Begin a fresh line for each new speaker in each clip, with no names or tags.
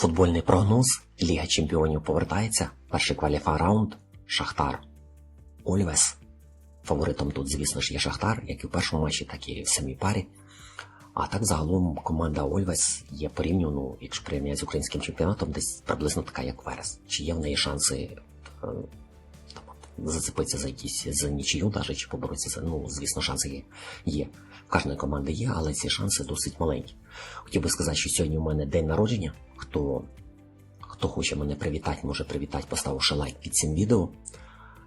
Футбольний прогноз. Ліга Чемпіонів повертається. Перший кваліфа раунд. Шахтар. Ольвес. Фаворитом тут, звісно ж, є Шахтар, як і в першому матчі, так і в самій парі. А так загалом команда Ольвес є порівняно, якщо порівняти з українським чемпіонатом, десь приблизно така, як Верес. Чи є в неї шанси зацепитися за якісь за нічию, даже, чи поборотися за. Ну, звісно, шанси є. є. В кожної команди є, але ці шанси досить маленькі. Хотів би сказати, що сьогодні у мене день народження. Хто, хто хоче мене привітати, може привітати, поставивши лайк під цим відео.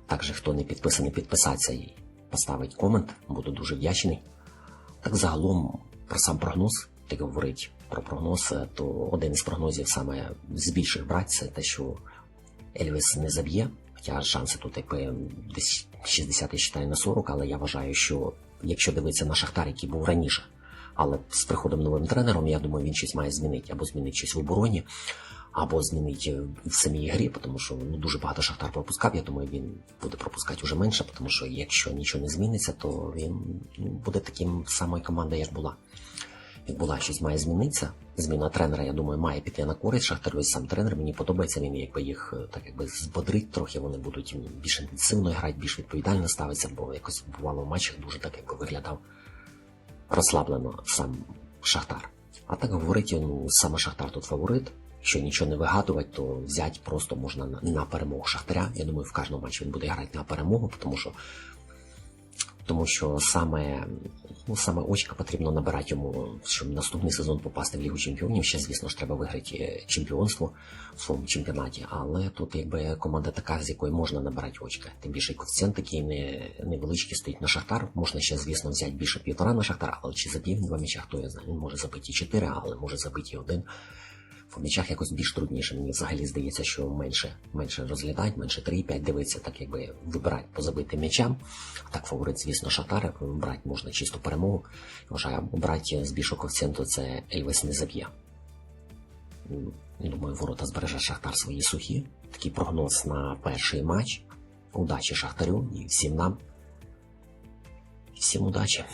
Також, хто не підписаний, підписатися і поставить комент, буду дуже вдячний. Так загалом про сам прогноз, як говорить про прогноз, то один із прогнозів саме з більших брать, це те, що Ельвіс не заб'є. Хоча шанси тут якби десь 60 я вважаю на 40, але я вважаю, що якщо дивитися на Шахтар, який був раніше, але з приходом новим тренером, я думаю, він щось має змінити або змінити щось в обороні, або змінити в самій грі, тому що ну, дуже багато Шахтар пропускав. Я думаю, він буде пропускати вже менше, тому що якщо нічого не зміниться, то він ну, буде таким самою командою, як була. Була щось має змінитися. Зміна тренера, я думаю, має піти на користь Шахтарю. Сам тренер мені подобається. Він якби їх е, так якби збодрить трохи. Вони будуть більш інтенсивно грати, більш відповідально ставитися, бо якось бувало в матчах дуже так якби виглядав розслаблено сам Шахтар. А так говорить, ну саме Шахтар тут фаворит. Якщо нічого не вигадувати, то взяти просто можна на, на перемогу Шахтаря. Я думаю, в кожному матчі він буде грати на перемогу, тому що тому що саме, ну, саме очка потрібно набирати йому, щоб наступний сезон попасти в Лігу Чемпіонів. Ще, звісно ж, треба виграти чемпіонство в своєму чемпіонаті. Але тут якби команда така, з якої можна набирати очка. Тим більше коефіцієнт такий не, невеличкий стоїть на Шахтар. Можна ще, звісно, взяти більше півтора на Шахтар, але чи заб'є він два м'яча, хто я знаю. Він може забити і чотири, але може забити і один. В м'ячах якось більш трудніше. Мені взагалі здається, що менше менше розглядають, менше 3-5 дивиться, так якби вибирати по забитим м'ячам. Так, фаворит, звісно, Шатар, брати можна чисто перемогу. Вважаю, брати з більшого коефіцієнту це Ельвес не заб'є. Думаю, ворота збереже Шахтар свої сухі. Такий прогноз на перший матч. Удачі Шахтарю і всім нам. Всім удачі!